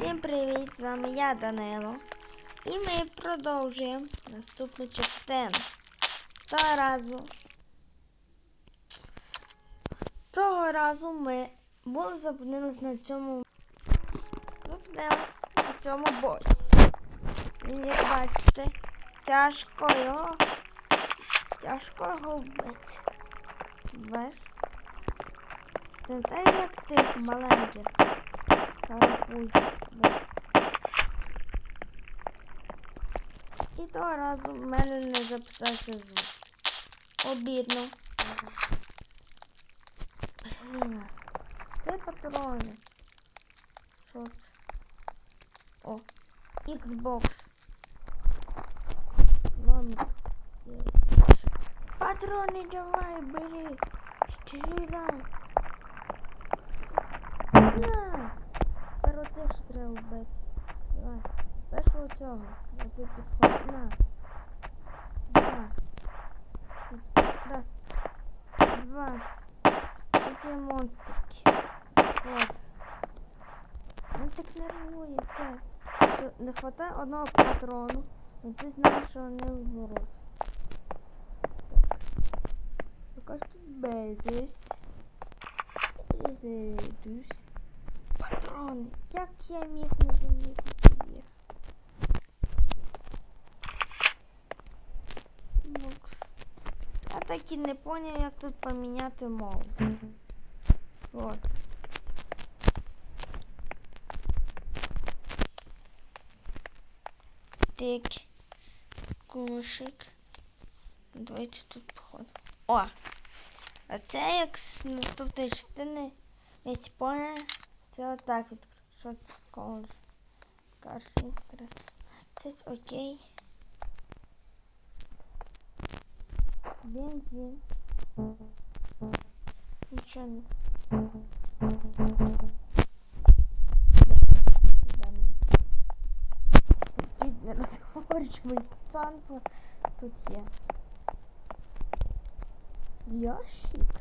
Всім привіт! З вами я, Данило. І ми продовжуємо наступну частину. Того разу. Того разу ми були зупинились на цьому. Зупинились на цьому босі. Він, як бачите, тяжко його. Тяжко його вбити. Весь. Це не так, як тих маленьких. Карапузик. І того разу в мене не записався звук. Обідно. Блін. Це патрони. Що це? О, Xbox. Номер. Патрони давай, бери. Стріляй. На! Перво теж треба вбити. Давай. Першого цього. Я тут підходь. На. Два. Раз. Два. Такі монстрики. От. Він так нервується. Що Не хватає одного патрону. І ти знаєш, що вони вмруть. Так. Якась тут безість. Зайдусь. Патрони. Як я міг не замітити їх? Бокс. Я так і не поняв, як тут поміняти мову. Вот. Тик. Кушик. Давайте тут походимо. О! А це як з наступної частини, якщо поняли, це отак від що це колор. Карші 13, окей. Бензин. Нічого не. Такий нерозговорчивий пацан тут є. Ящик.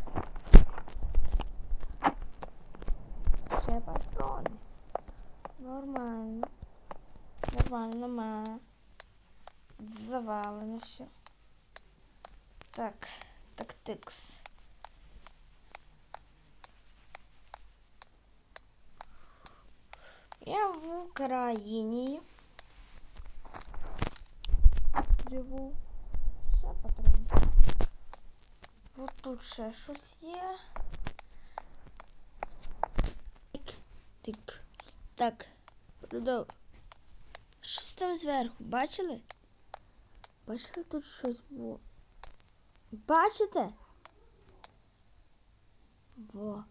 Патрони. Нормально. Нормально, ма. Завалено все. Так, тактикс. Я в Україні. Живу. Ще патрони. Вот тут ще щось є. Тик. Так, продов. Щось там зверху, бачили? Бачили тут щось було? Бачите? Во.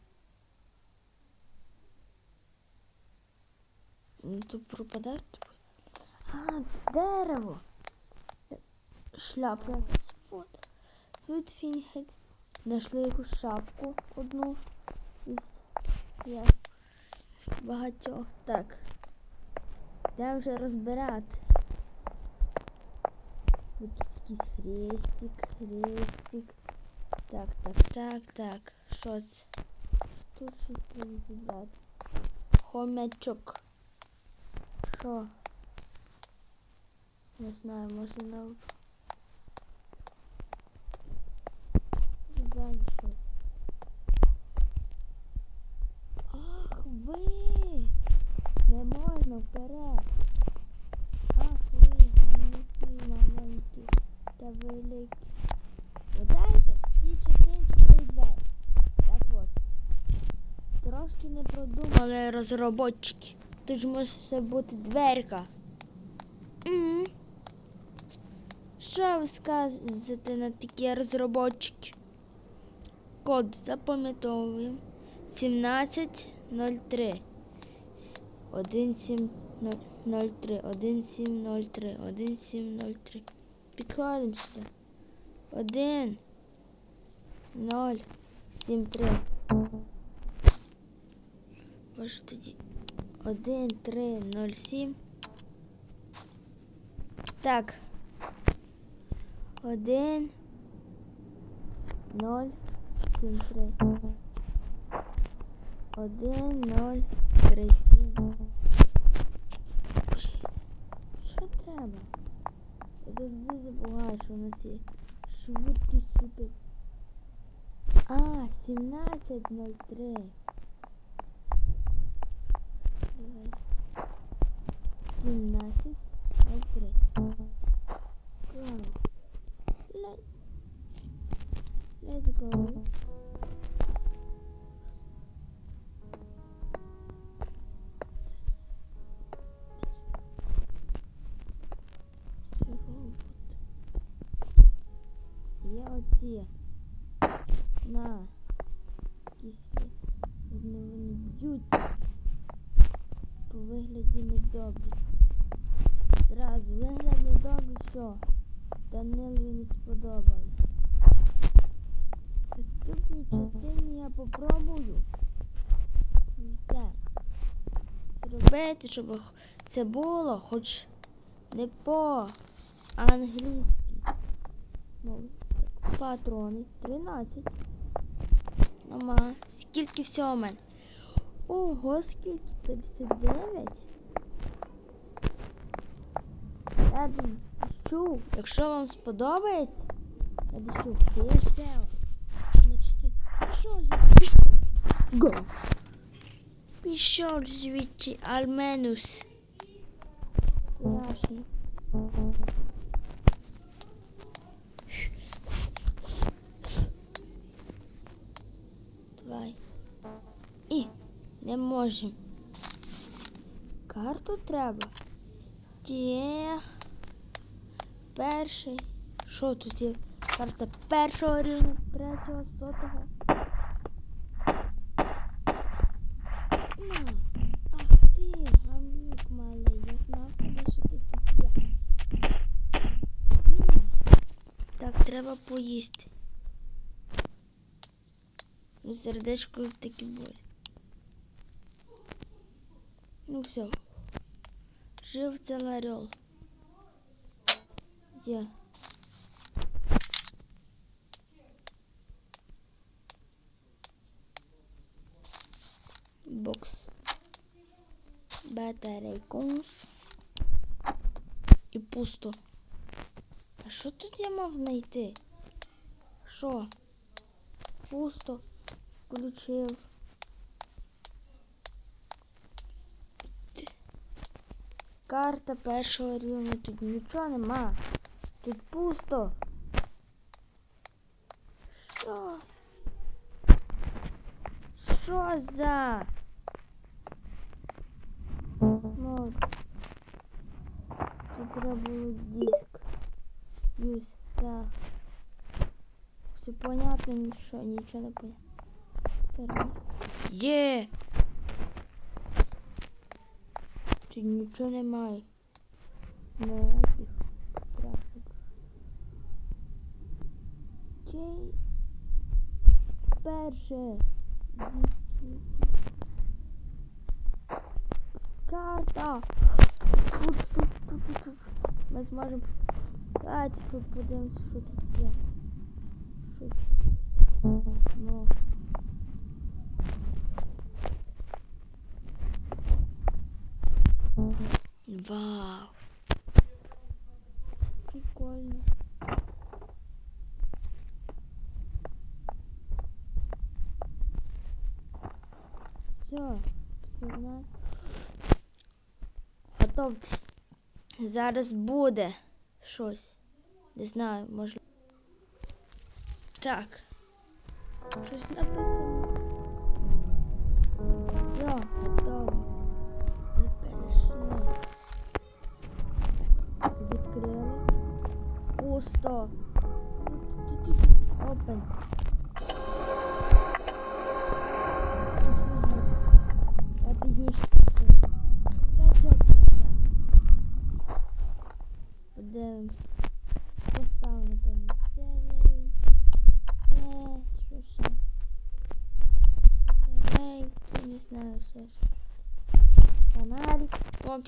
Ну тут пропадає. А, дерево. Шляпа. Вот. Фітфінгет. Знайшли якусь шапку одну я багатьох. Так. Йдемо вже розбирати. Ось тут якийсь хрестик, хрестик. Так, так, так, так. Що це? Тут щось треба зібрати. Хомячок. Що? Не знаю, може на далі щось. Ах ви! Не можна вперед. Ах ви, маленькі, маленькі та великі. Ви знаєте, ці частинки двері. Так от. Трошки не продумали розробочики. Тут ж може бути дверка. М. Що ви скажете на такі розробочики? Код запам'ятовуємо. 1703. 1703. 1703. 1703. Підходимо сюди. Один. Ноль. Сім три. Може тоді. Один, три, ноль, сім. Так. Один. Ноль. Сім три. Один, ноль, три, сім. Що треба? Это завжди забываешь, у нас ці швидкі супер. А, 17.03. недобрі. Зразу вигляд недобрий, що? Данилові не сподобалось. В наступній частині я попробую. Все. Зробити, щоб це було хоч не по англійськи. Ну, патрони 13. Нема. Скільки всього в мене? Ого, скільки? 59. Я дощу. Якщо вам сподобається, я дощу. Є ще. Звідси? Пішов звідси Альменус. Страшно. Давай. І не можемо. Карту треба. Де перший. Що тут є? Карта першого рівня, третього, сотого. Ах ти, гамнюк малий, я знав тебе, що ти тут. Так, треба поїсти. Ну, сердечко таки боль. Ну все. Жив целый орел. Где? Бокс. Батарейконс. І пусто. А що тут я мав знайти? Що? Пусто. Включив. Карта першого рівня. Тут нічого нема. Тут пусто. Що? Що за? Ну, тут треба диск. Юсь, так. Все понятно, нічого, нічого не понятно. Є! Тут нічого немає. Ніяких Чей перше. Дійсно. Карта. Тут, тут, тут, тут, тут. Ми зможемо. Давайте тут подивимося, що тут є. Щось. Ну. Вау. Прикольно. Все, знаю. Готовтесь. Зараз буде щось. Не знаю, можливо. Так. Щось написано.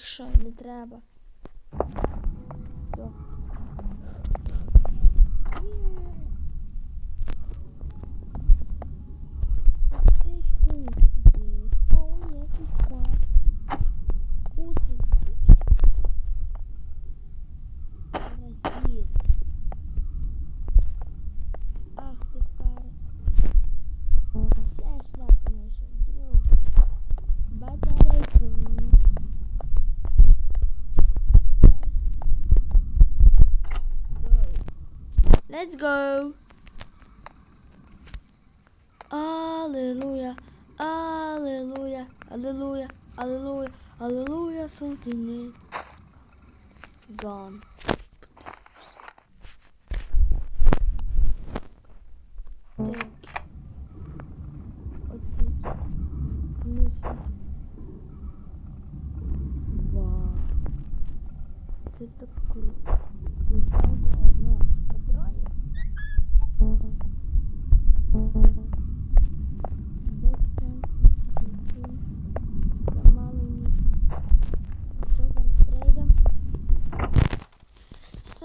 Що не треба. Let's go. Hallelujah. Hallelujah. Hallelujah. Hallelujah. Hallelujah. Something new. Gone.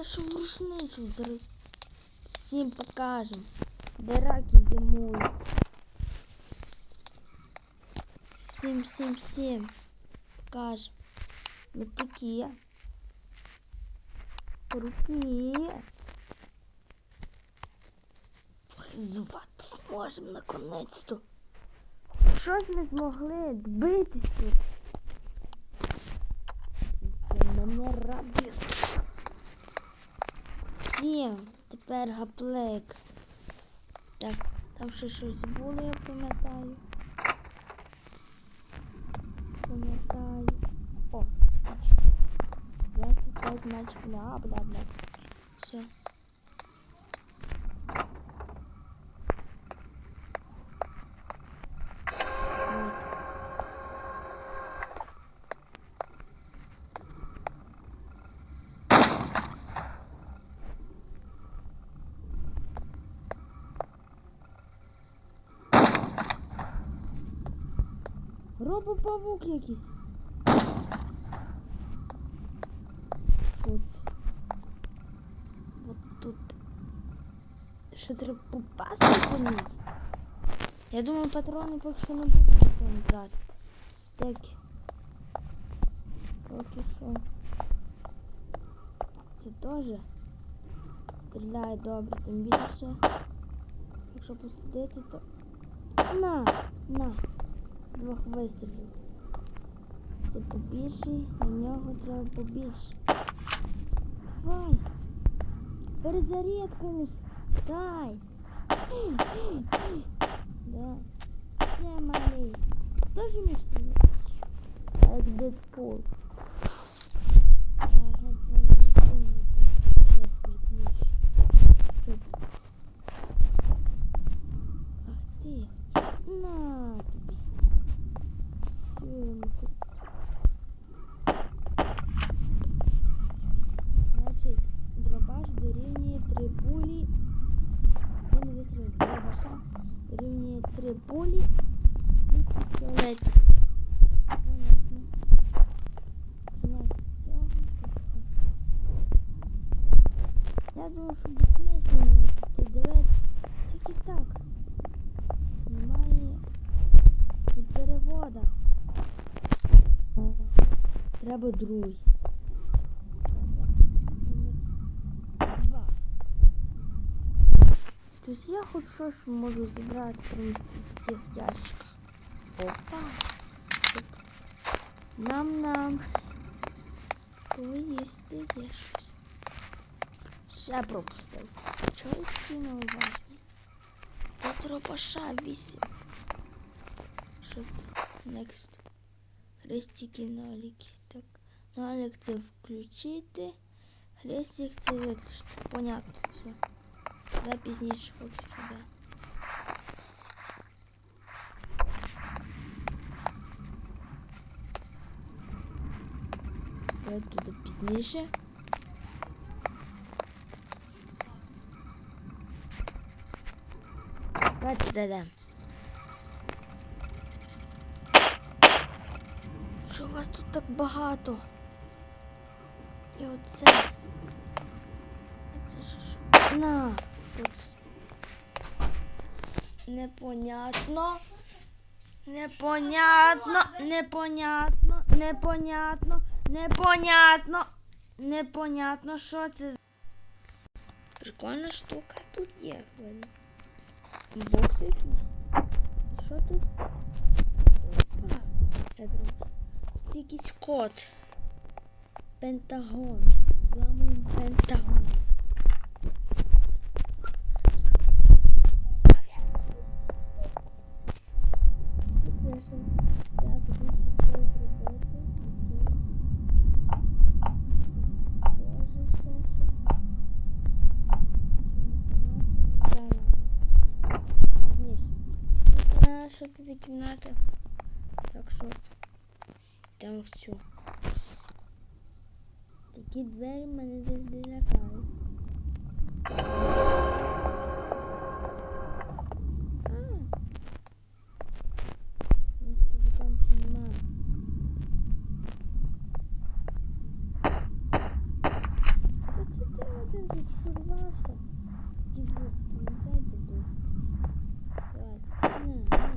Нашу рушницю зараз всім покажемо. Де раки зимують. Всім, всім, всім покажемо. Ну такі. Руки. Звати зможемо наконець-то. Щось ми змогли добитись тут. Мене радує. Всім тепер гаплек. Так, там ще щось було, я пам'ятаю. Пам'ятаю. О, ключ. 25 матч, бля, бля, бля. Все. Вот. Робопавук якийсь. От. От тут. Ще треба попасти по ній. Я думаю, патрони поки що не буду потім тратити. Стеки. Поки що. Це теж стріляє добре, тим більше. Якщо посадити, то. На! На! Двох вистрілів. Це побільший, на нього треба побільше. Давай! Перезарядку! Дай! Да. Все, малий. Тоже між Как Як Ага, Треба другий. Два. Тобто я хоч щось можу зібрати прямо в цих ящиках. Опа. Оп. Нам-нам. Поїсти є щось. Ще пропустив. Чого я такий неуважний? Тут ропаша 8. Що це? Next. Хрестики нолики. Так. Нолик це включити. Хрестик це виключити. Понятно, все. Да, пізніше поки сюди. Давай туди пізніше. Давайте зайдемо. Вас тут так багато? І оце. Оце що? На. Тут. Непонятно. Непонятно. Непонятно. Непонятно. Непонятно. Непонятно, що це. Прикольна штука тут є. Бокс. Що тут? Опа. Це якийсь код. Пентагон. Зламуємо Пентагон. Що це за кімната? Так що йдемо в цю. Такі двері мене завжди лякають. А. Ну, тобі там нема. Та це ти один тут шурвався. Такий звук, пам'ятаєте, був? Давай, на, на.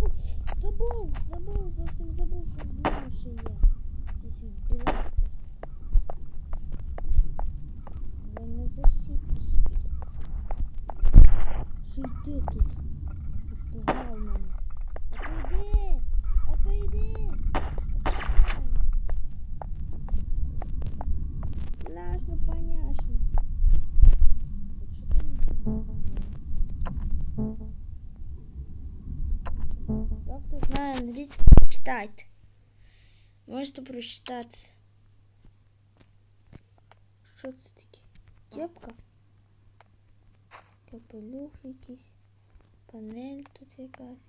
Ой, Забув, забув, зовсім забув, що в ньому ще є. Десь відбивався. Мене защитить. Що йди тут? Напугав мене. А то йди! А то йди! Ляшно, поняшно. Якщо там нічого немає. Хто хто знає читайте. Можете прочитати. Що це таке? Кепка? Капелюх якийсь. Панель тут якась.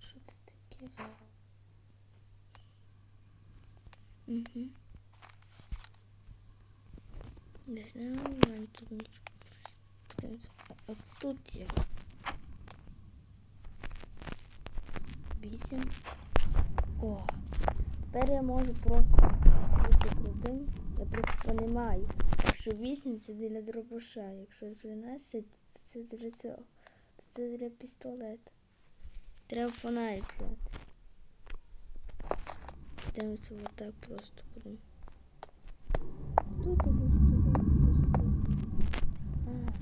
Що це таке? Угу. Не знаю, тут нічого. А тут є. Вісім. О, тепер я можу просто бути крутим. Я просто понімаю, що 8 це для дробаша, якщо 12 то це для цього. То це для пістолета. Треба фонарик взяти. Дивимося отак просто будемо. Тут я буду сказати. А.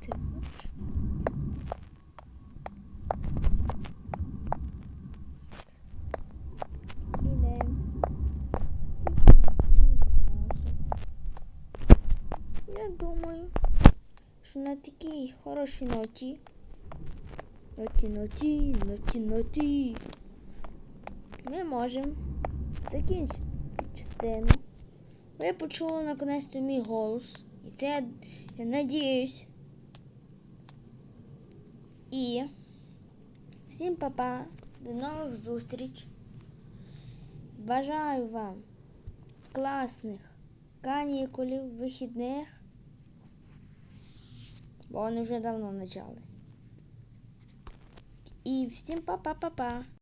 Ти бачиш? Ідемо. Я думаю, що на такій хорошій ноті. Ноті, ноті, ноті, ноті. Ми можемо закінчити цю частину. Ви почули наконець мій голос. І це я, надіюсь. І всім па-па. До нових зустріч. Бажаю вам класних канікулів, вихідних. Вони вже давно почались. І всім па-па-па-па.